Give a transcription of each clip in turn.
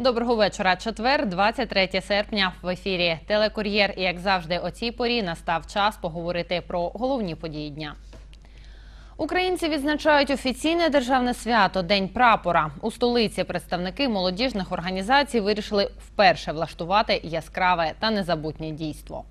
Доброго вечора. Четвер, 23 серпня. В ефірі Телекур'єр. І як завжди, о цій порі настав час поговорити про головні події дня. Українці відзначають офіційне державне свято День прапора. У столиці представники молодіжних організацій вирішили вперше влаштувати яскраве та незабутнє дійство.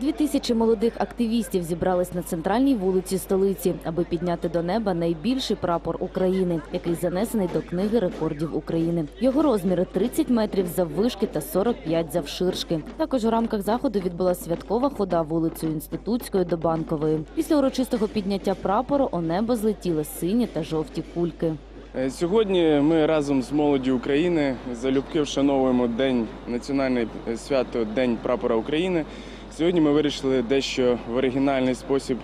Дві тисячі молодих активістів зібрались на центральній вулиці столиці, аби підняти до неба найбільший прапор України, який занесений до книги рекордів України. Його розміри 30 метрів заввишки та 45 завширшки. Також у рамках заходу відбулася святкова хода вулицею Інститутської до Банкової. Після урочистого підняття прапору у небо злетіли сині та жовті кульки. Е, Сьогодні ми разом з молоді України залюбки вшановуємо день національне е, свято День прапора України. Сьогодні ми вирішили дещо в оригінальний спосіб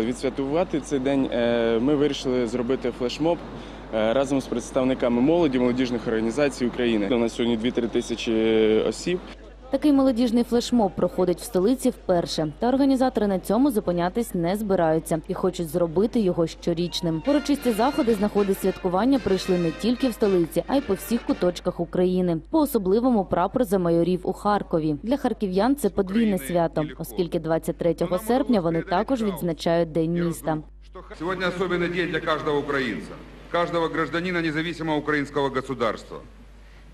відсвятувати цей день. Е, Ми вирішили зробити флешмоб е, разом з представниками молоді молодіжних організацій України. У нас сьогодні 2-3 тисячі осіб. Такий молодіжний флешмоб проходить в столиці вперше. Та організатори на цьому зупинятись не збираються і хочуть зробити його щорічним. Урочисті заходи з нагоди святкування прийшли не тільки в столиці, а й по всіх куточках України. По особливому прапор замайорів у Харкові. Для харків'ян це подвійне свято, оскільки 23 серпня вони також відзначають день міста. Сегодня особенный день для каждого украинца, каждого гражданина независимого украинского государства.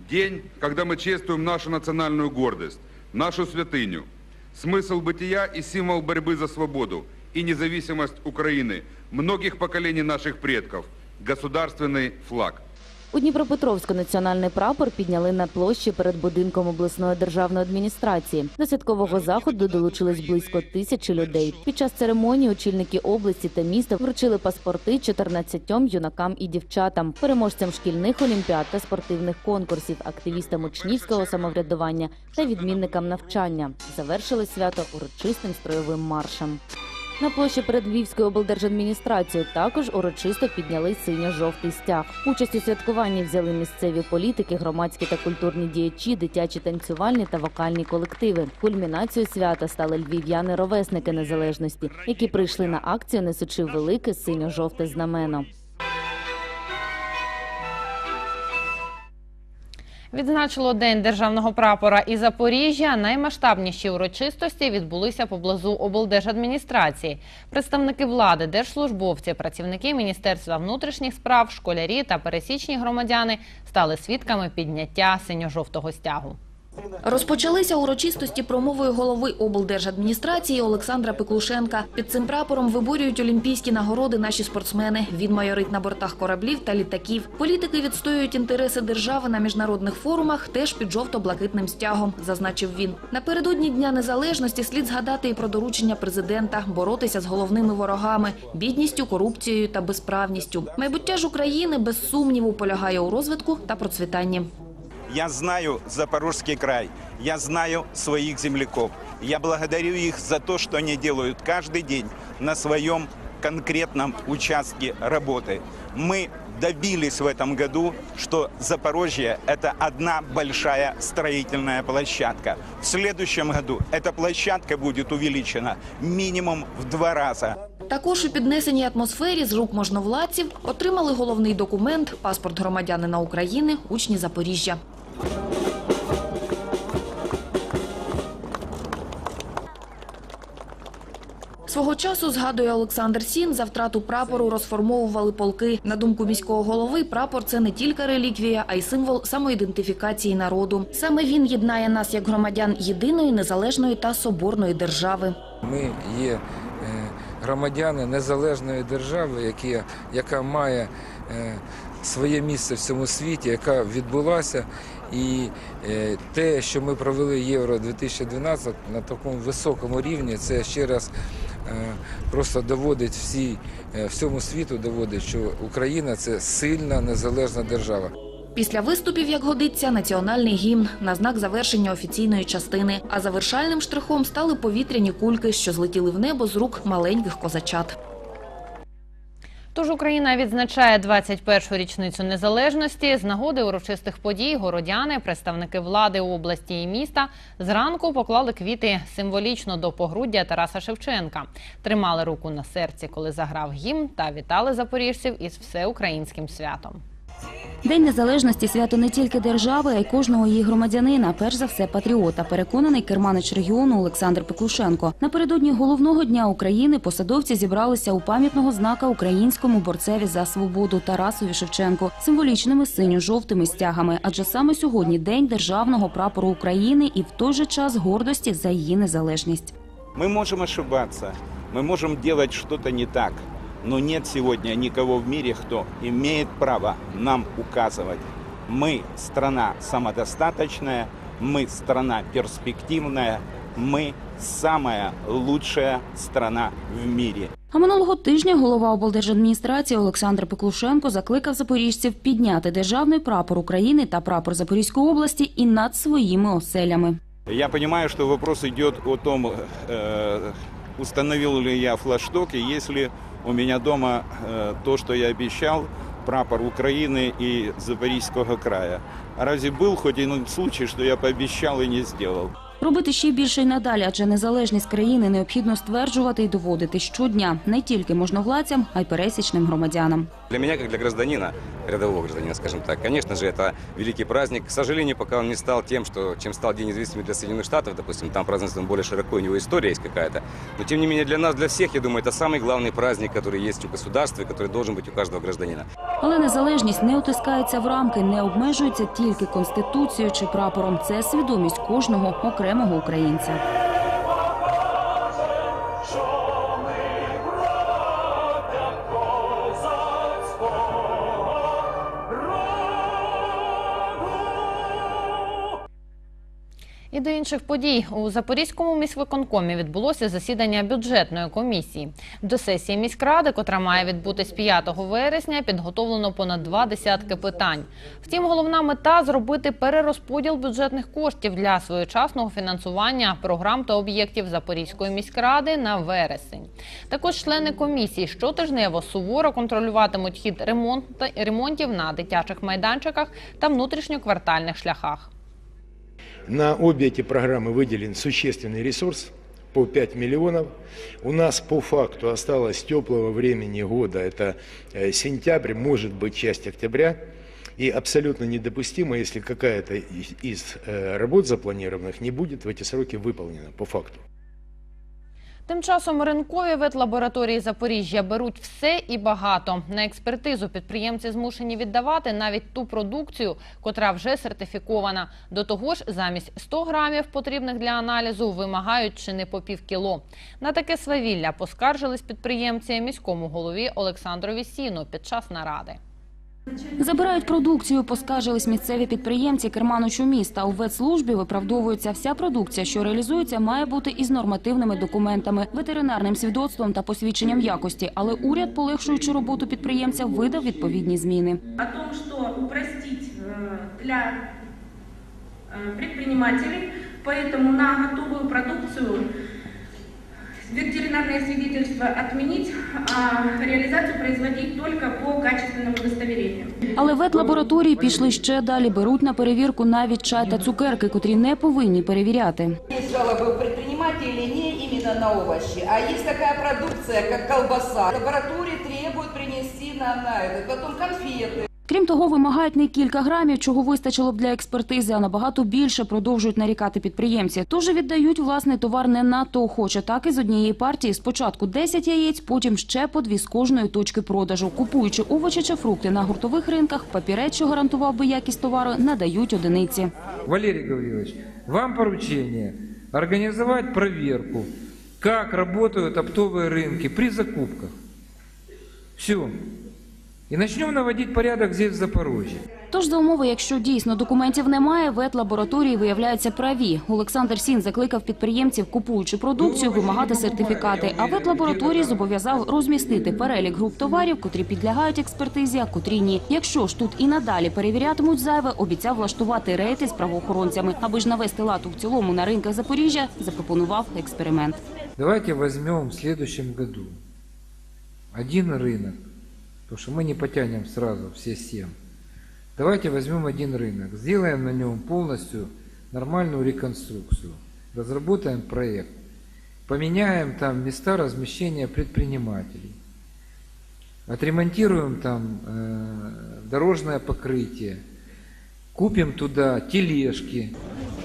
День, когда мы чествуем нашу национальную гордость, нашу святыню, смысл бытия и символ борьбы за свободу и независимость Украины, многих поколений наших предков, государственный флаг. у Дніпропетровську національний прапор підняли на площі перед будинком обласної державної адміністрації. До святкового заходу долучились близько тисячі людей. Під час церемонії очільники області та міста вручили паспорти 14 юнакам і дівчатам, переможцям шкільних олімпіад та спортивних конкурсів, активістам учнівського самоврядування та відмінникам навчання. Завершили свято урочистим строєвим маршем. На площі перед Львівською облдержадміністрацією також урочисто підняли синьо-жовтий стяг. Участь у святкуванні взяли місцеві політики, громадські та культурні діячі, дитячі танцювальні та вокальні колективи. Кульмінацією свята стали львів'яни-ровесники незалежності, які прийшли на акцію, несучи велике синьо-жовте знамено. Відзначило День державного прапора і Запоріжжя. Наймасштабніші урочистості відбулися поблизу облдержадміністрації. Представники влади, держслужбовці, працівники Міністерства внутрішніх справ, школярі та пересічні громадяни стали свідками підняття синьо-жовтого стягу. Розпочалися урочистості промовою голови облдержадміністрації Олександра Пеклушенка. Під цим прапором виборюють олімпійські нагороди наші спортсмени. Він майорить на бортах кораблів та літаків. Політики відстоюють інтереси держави на міжнародних форумах, теж під жовто-блакитним стягом, зазначив він. Напередодні Дня Незалежності слід згадати і про доручення президента боротися з головними ворогами бідністю, корупцією та безправністю. Майбуття ж України без сумніву полягає у розвитку та процвітанні. Я знаю Запорожский край, я знаю своих земляков. Я благодарю их за то, что они делают каждый день на своем конкретном участке работы. Мы добились в этом году, что Запорожье – это одна большая строительная площадка. В следующем году эта площадка будет увеличена минимум в два раза. Також у піднесеній атмосфері з рук можновладців отримали головний документ – паспорт громадянина України, учні Запоріжжя. Свого часу, згадує Олександр Сін, за втрату прапору розформовували полки. На думку міського голови, прапор – це не тільки реліквія, а й символ самоідентифікації народу. Саме він єднає нас як громадян єдиної, незалежної та соборної держави. Ми є е, громадяни незалежної держави, яка має е, своє місце в цьому світі, яка відбулася. І е, те, що ми провели Євро 2012 на такому високому рівні, це ще раз е, просто доводить всі, е, всьому світу, доводить, що Україна це сильна незалежна держава. Після виступів, як годиться, національний гімн на знак завершення офіційної частини. А завершальним штрихом стали повітряні кульки, що злетіли в небо з рук маленьких козачат. Тож Україна відзначає 21-ю річницю незалежності. З нагоди урочистих подій городяни, представники влади області і міста зранку поклали квіти символічно до погруддя Тараса Шевченка, тримали руку на серці, коли заграв гімн, та вітали запоріжців із всеукраїнським святом. День незалежності свято не тільки держави, а й кожного її громадянина, перш за все патріота, переконаний керманич регіону Олександр Пеклушенко. Напередодні головного дня України посадовці зібралися у пам'ятного знака українському борцеві за свободу Тарасові Шевченку символічними синьо-жовтими стягами. Адже саме сьогодні день державного прапору України і в той же час гордості за її незалежність. Мы можем ошибаться, мы можем делать что-то не так, но нет сегодня никого в мире, кто имеет право нам указывать. Мы страна самодостаточная, мы страна перспективная, мы самая лучшая страна в мире. А минулого тижня голова облдержадміністрації Олександр Пеклушенко закликав запоріжців підняти державний прапор України та прапор Запорізької області і над своїми оселями. Я понимаю, что вопрос идет о том, э, установил ли я флагшток, и если у меня дома э, то, что я обещал, прапор Украины и Запорізького края. А разве был хоть один случай, что я пообещал и не сделал? Робити ще більше й надалі, адже незалежність країни необхідно стверджувати і доводити щодня не тільки можновладцям, а й пересічним громадянам. Для меня, как для гражданина, рядового гражданина, скажем так, конечно же, это великий праздник. К сожалению, пока он не стал тем, что, чем стал День независимости для Соединенных Штатов, допустим, там празднуется он более широко, у него история есть какая-то. Но, тем не менее, для нас, для всех, я думаю, это самый главный праздник, который есть у государства и который должен быть у каждого гражданина. Але незалежність не утискається в рамки, не обмежується тільки конституцією чи прапором. Це свідомість кожного окремого українця. І до інших подій у Запорізькому міськвиконкомі відбулося засідання бюджетної комісії. До сесії міськради, котра має відбутись 5 вересня, підготовлено понад два десятки питань. Втім, головна мета зробити перерозподіл бюджетних коштів для своєчасного фінансування програм та об'єктів Запорізької міськради на вересень. Також члени комісії щотижнево суворо контролюватимуть хід ремонт- ремонтів на дитячих майданчиках та внутрішньоквартальних шляхах. На обе эти программы выделен существенный ресурс по 5 миллионов. У нас по факту осталось теплого времени года, это э, сентябрь, может быть часть октября. И абсолютно недопустимо, если какая-то из- из э, работ запланированных не будет в эти сроки выполнена по факту. Тим часом ринкові ветлабораторії Запоріжжя беруть все і багато. На експертизу підприємці змушені віддавати навіть ту продукцію, котра вже сертифікована. До того ж, замість 100 грамів, потрібних для аналізу, вимагають чи не по пів кіло. На таке свавілля поскаржились підприємці міському голові Олександрові Сіну під час наради. Забирають продукцію, поскаржились місцеві підприємці Керманичу міста. У ветслужбі виправдовується вся продукція, що реалізується, має бути із нормативними документами, ветеринарним свідоцтвом та посвідченням якості. Але уряд, полегшуючи роботу підприємця, видав відповідні зміни. о том, что упростить э, для э, предпринимателей, поэтому на готовую продукцию ветеринарное свидетельство отменить, а реализацию производить только по качественному удостоверению. Але ветлабораторії пішли ще далі. Беруть на перевірку навіть чай та цукерки, котрі не повинні перевіряти. Есть жалобы у предпринимателей не именно на овощи, а есть такая продукция, как колбаса. Лаборатории требуют принести нам на это, потом конфеты. Крім того, вимагають не кілька грамів, чого вистачило б для експертизи, а набагато більше продовжують нарікати підприємці. Тож віддають власний товар не надто охоче. Так і з однієї партії спочатку 10 яєць, потім ще по дві з кожної точки продажу. Купуючи овочі чи фрукти на гуртових ринках, папірець, що гарантував би якість товару, надають одиниці. Валерий Гаврилович, вам поручение организовать проверку, как работают оптовые рынки при закупках. Все. И начнем наводить порядок здесь, в Запорожье. Тож за умови, якщо дійсно документів немає, ветлабораторії виявляються праві. Олександр Сін закликав підприємців, купуючи продукцію, вимагати сертифікати. А ветлабораторії зобов'язав розмістити перелік груп товарів, котрі підлягають експертизі, а котрі ні. Якщо ж тут і надалі перевірятимуть зайве, обіцяв влаштувати рейди з правоохоронцями, аби ж навести лад у цілому на ринках Запоріжжя, запропонував експеримент. Давайте возьмем в следующем году один рынок, потому что мы не потянем сразу все семь. Давайте возьмем один рынок, сделаем на нем полностью нормальную реконструкцию, разработаем проект, поменяем там места размещения предпринимателей, отремонтируем там э, дорожное покрытие, купим туда тележки,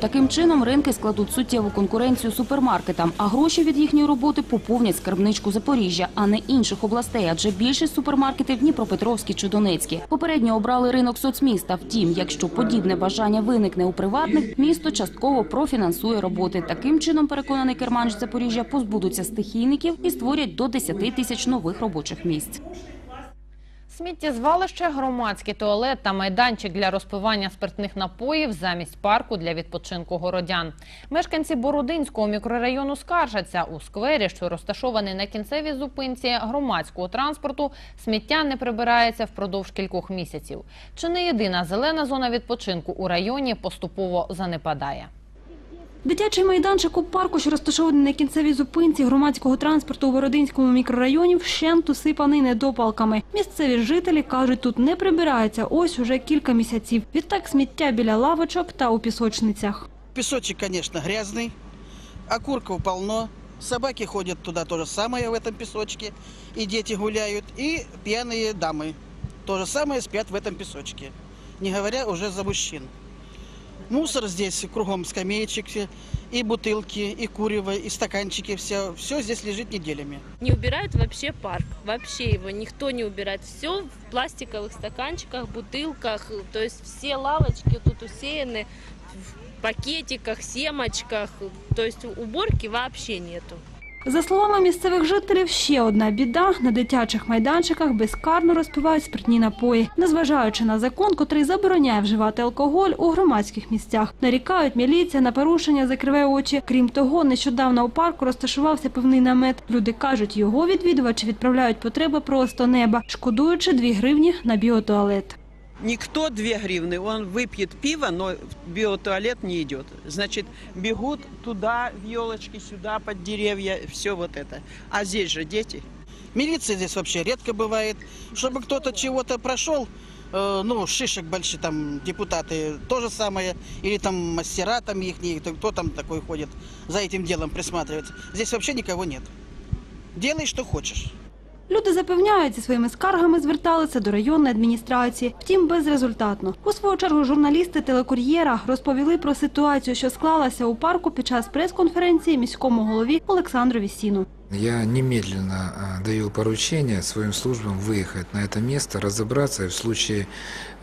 Таким чином ринки складуть суттєву конкуренцію супермаркетам, а гроші від їхньої роботи поповнять скарбничку Запоріжжя, а не інших областей, адже більшість супермаркетів Дніпропетровські чи Донецькі. Попередньо обрали ринок соцміста. Втім, якщо подібне бажання виникне у приватних, місто частково профінансує роботи. Таким чином, переконаний керманич Запоріжжя, позбудуться стихійників і створять до 10 тисяч нових робочих місць. Сміттєзвалище, громадський туалет та майданчик для розпивання спиртних напоїв замість парку для відпочинку городян. Мешканці Бородинського мікрорайону скаржаться у сквері, що розташований на кінцевій зупинці громадського транспорту, сміття не прибирається впродовж кількох місяців. Чи не єдина зелена зона відпочинку у районі поступово занепадає? Дитячий майданчик у парку, що розташований на кінцевій зупинці громадського транспорту у Бородинському мікрорайоні, вщент усипаний недопалками. Місцеві жителі кажуть, тут не прибирається ось уже кілька місяців. Відтак сміття біля лавочок та у пісочницях. Песочек, конечно, грязный, окурков полно, собаки ходят туда то же самое в этом песочке, и дети гуляют, и пьяные дамы то же самое спят в этом песочке, не говоря уже за мужчин. Мусор здесь кругом скамеечек, и бутылки, и курево, и стаканчики, все, все здесь лежит неделями. Не убирают вообще парк, вообще его никто не убирает. Все в пластиковых стаканчиках, бутылках, то есть все лавочки тут усеяны в пакетиках, семочках, то есть уборки вообще нету. За словами місцевих жителів, ще одна біда – на дитячих майданчиках безкарно розпивають спиртні напої. Незважаючи на закон, котрий забороняє вживати алкоголь у громадських місцях. Нарікають, міліція на порушення закриває очі. Крім того, нещодавно у парку розташувався пивний намет. Люди кажуть, його відвідувачі відправляють потреби просто неба, шкодуючи 2 гривні на біотуалет. Никто 2 гривны, он выпьет пиво, но в биотуалет не идет. Значит, бегут туда, в елочки, сюда, под деревья, все вот это. А здесь же дети. Милиция здесь вообще редко бывает. Чтобы кто-то чего-то прошел, э, ну, шишек большие, там, депутаты, то же самое, или там мастера там их, кто там такой ходит, за этим делом присматривается. Здесь вообще никого нет. Делай, что хочешь. Люди запевняють, зі своїми скаргами зверталися до районної адміністрації, втім безрезультатно. У свою чергу журналісти телекур'єра розповіли про ситуацію, що склалася у парку під час прес-конференції міському голові Олександру Вісіну. Я немедленно а, даю поручение своим службам выехать на это место, разобраться и в случае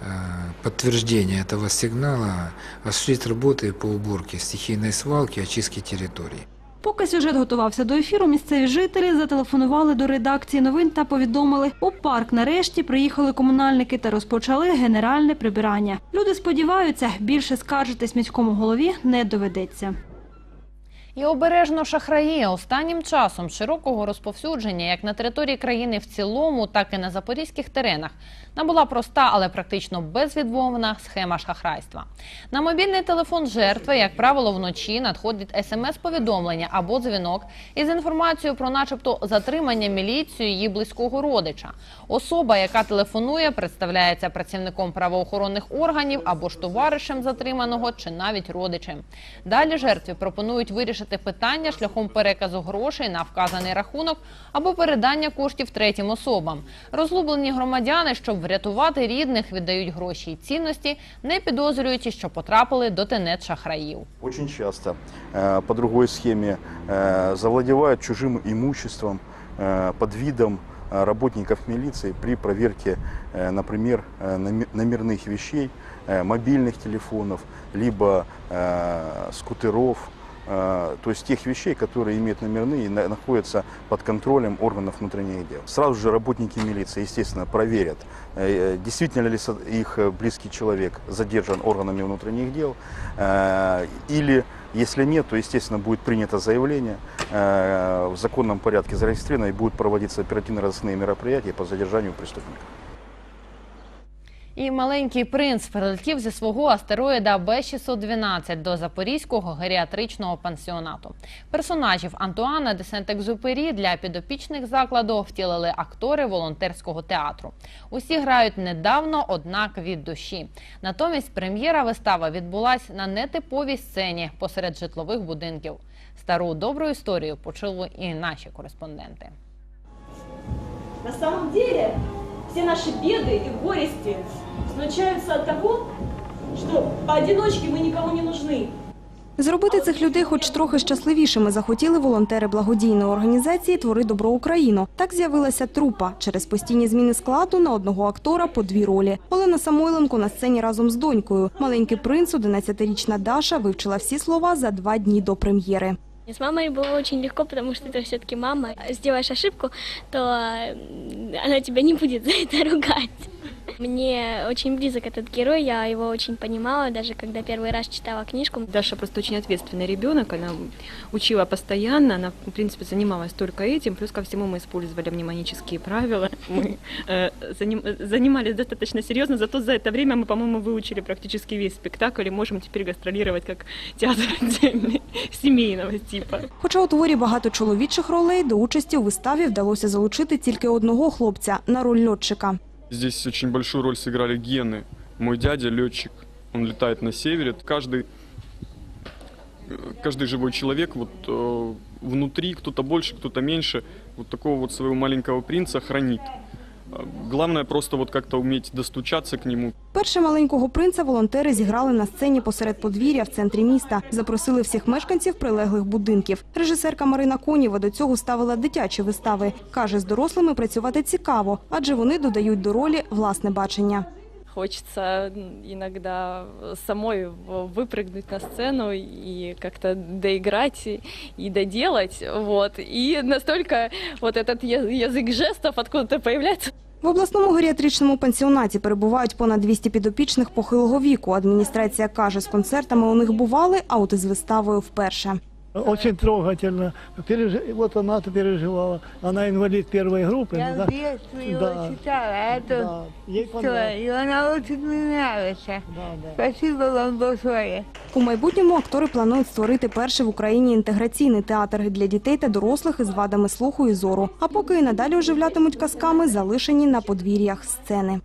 а, подтверждения этого сигнала осуществить работы по уборке стихийной свалки, очистке территории. Поки сюжет готувався до ефіру, місцеві жителі зателефонували до редакції новин та повідомили, у парк нарешті приїхали комунальники та розпочали генеральне прибирання. Люди сподіваються, більше скаржитись міському голові не доведеться. І обережно шахраї останнім часом широкого розповсюдження як на території країни в цілому, так і на запорізьких теренах набула проста, але практично безвідмовна схема шахрайства. На мобільний телефон жертви, як правило, вночі надходить смс-повідомлення або дзвінок із інформацією про, начебто, затримання міліцією її близького родича. Особа, яка телефонує, представляється працівником правоохоронних органів або ж товаришем затриманого, чи навіть родичем. Далі жертві пропонують вирішити питання шляхом переказу грошей на вказаний рахунок або передання коштів третім особам. Розлублені громадяни, щоб врятувати рідних, віддають гроші й цінності, не підозрюючи, що потрапили до тенет шахраїв. Очень часто э, по другой схеме э, завладевают чужим имуществом э, под видом э, работников милиции при проверке, э, например, э, номи- номерных вещей, э, мобильных телефонов, либо э, скутеров, э, то есть тех вещей, которые имеют номерные и на- находятся под контролем органов внутренних дел. Сразу же работники милиции, естественно, проверят, э, действительно ли их э, близкий человек задержан органами внутренних дел, э, или если нет, то, естественно, будет принято заявление, э, в законном порядке зарегистрировано и будут проводиться оперативно-розыскные мероприятия по задержанию преступников. І маленький принц прилетів зі свого астероїда Б-612 до Запорізького геріатричного пансіонату. Персонажів Антуана де Сент-Екзюпері для підопічних закладу втілили актори волонтерського театру. Усі грають недавно, однак від душі. Натомість прем'єра вистави відбулась на нетиповій сцені посеред житлових будинків. Стару добру історію почули і наші кореспонденти. На самом деле все наши беды и горести случаются от того, что поодиночке мы никому не нужны. Зробити цих людей хоч трохи щасливішими захотіли волонтери благодійної організації Твори добро Україну. Так з'явилася трупа. Через постійні зміни складу на одного актора по дві ролі. Олена Самойленко на сцені разом з донькою. Маленький принц, 11-річна Даша, вивчила всі слова за два дні до прем'єри. С мамой было очень легко, потому что это все-таки мама. Сделаешь ошибку, то она тебя не будет за это ругать. Мне очень близок этот герой, я его очень понимала, даже когда первый раз читала книжку. Даша просто очень ответственный ребенок, она учила постоянно, она, в принципе, занималась только этим, плюс ко всему мы использовали мнемонические правила, мы э, заним- занимались достаточно серьезно, зато за это время мы, по-моему, выучили практически весь спектакль и можем теперь гастролировать как театр семейного типа. Хоча у творі багато чоловічих ролей, до участі у виставі вдалося залучити тільки одного хлопця на роль льотчика. Здесь очень большую роль сыграли гены. Мой дядя летчик, он летает на севере. Каждый, э, каждый живой человек вот э, внутри, кто-то больше, кто-то меньше, вот такого вот своего маленького принца хранит. Главное просто вот как-то уметь достучаться к нему, Перше маленького принца волонтери зіграли на сцені посеред подвір'я в центрі міста. Запросили всіх мешканців прилеглих будинків. Режисерка Марина Коніва до цього ставила дитячі вистави. Каже, з дорослими працювати цікаво, адже вони додають до ролі власне бачення Хочется иногда самой выпрыгнуть на сцену и как-то доиграть и- и доделать. Вот. И настолько вот этот я- язык жестов откуда-то появляется. В обласному геріатричному пансіонаті перебувають понад 200 підопічних похилого віку. Адміністрація каже, з концертами у них бували, а от із виставою вперше. Очень трогательно. Переж- Вот она то переживала. Она инвалид первой группы. Я да. в детстве его Да. читала, эту Да, ей историю, и она очень мне нравится. Спасибо вам большое. У майбутньому актори планують створити перший в Україні інтеграційний театр для дітей та дорослих із вадами слуху і зору. А поки і надалі оживлятимуть казками, залишені на подвір'ях сцени.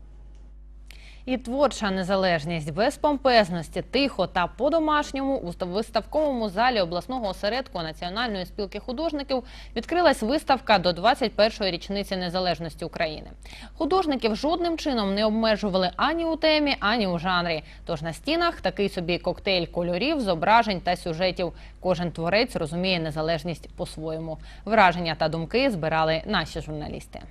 І творча незалежність без помпезності, тихо та по-домашньому у виставковому залі обласного осередку Національної спілки художників відкрилась виставка до 21-ї річниці незалежності України. Художників жодним чином не обмежували ані у темі, ані у жанрі. Тож на стінах такий собі коктейль кольорів, зображень та сюжетів. Кожен творець розуміє незалежність по-своєму. Враження та думки збирали наші журналісти.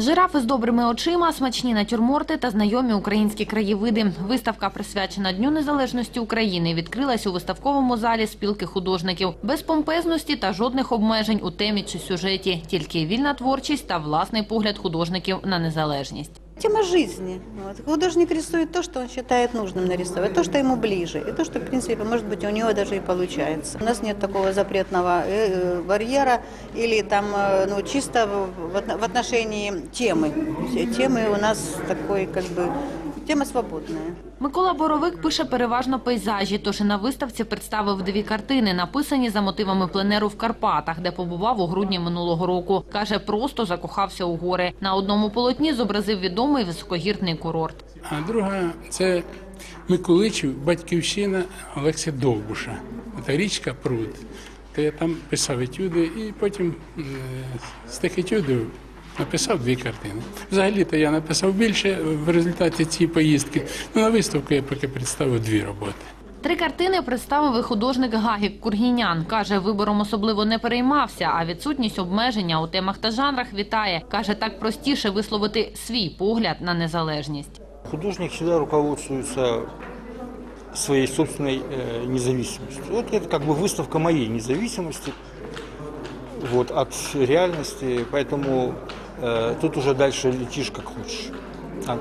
Жирафи з добрими очима, смачні натюрморти та знайомі українські краєвиди. Виставка, присвячена Дню Незалежності України, відкрилась у виставковому залі спілки художників. Без помпезності та жодних обмежень у темі чи сюжеті. Тільки вільна творчість та власний погляд художників на незалежність. Тема жизни. Вот. Художник рисует то, что он считает нужным нарисовать, то, что ему ближе, и то, что, в принципе, может быть, у него даже и получается. У нас нет такого запретного э, э, барьера или там, э, ну, чисто в, в отно- в отношении темы. Все темы у нас такой, как бы, тема свободная. Микола Боровик пише переважно пейзажі, тож і на виставці представив дві картини, написані за мотивами пленеру в Карпатах, де побував у грудні минулого року. Каже, просто закохався у гори. На одному полотні зобразив відомий високогірний курорт. А друга це Миколичів, батьківщина Олекса Довбуша. Це річка Пруд. То я там писав етюди і потім е, з тих етюдів написав дві картини. Взагалі-то я написав більше в результаті цієї поїздки. Ну, на виставку я поки представив дві роботи. Три картини представив і художник Гагік Кургінян. Каже, вибором особливо не переймався, а відсутність обмеження у темах та жанрах вітає. Каже, так простіше висловити свій погляд на незалежність. Художник всегда руководствуется своей собственной э, независимостью. Вот это как бы выставка моей независимости вот, от реальности, поэтому э, тут уже дальше летишь как хочешь. А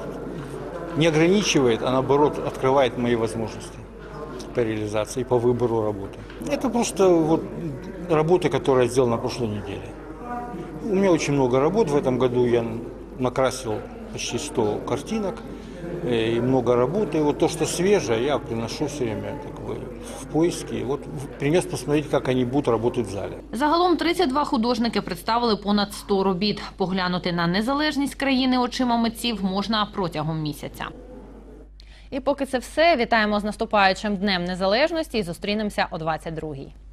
не ограничивает, а наоборот открывает мои возможности по реализации, по выбору работы. Это просто вот работа, которая я сделал на прошлой неделе. У меня очень много работ. В этом году я накрасил почти 100 картинок э, и много работы. И вот то, что свежее, я приношу все время как бы, в Вот в- принес посмотреть, как они будут работать в залі. Загалом 32 художники представили понад 100 робіт. Поглянути на незалежність країни очима митців можна протягом місяця. І поки це все, вітаємо з наступаючим днем незалежності і зустрінемося о 22-й.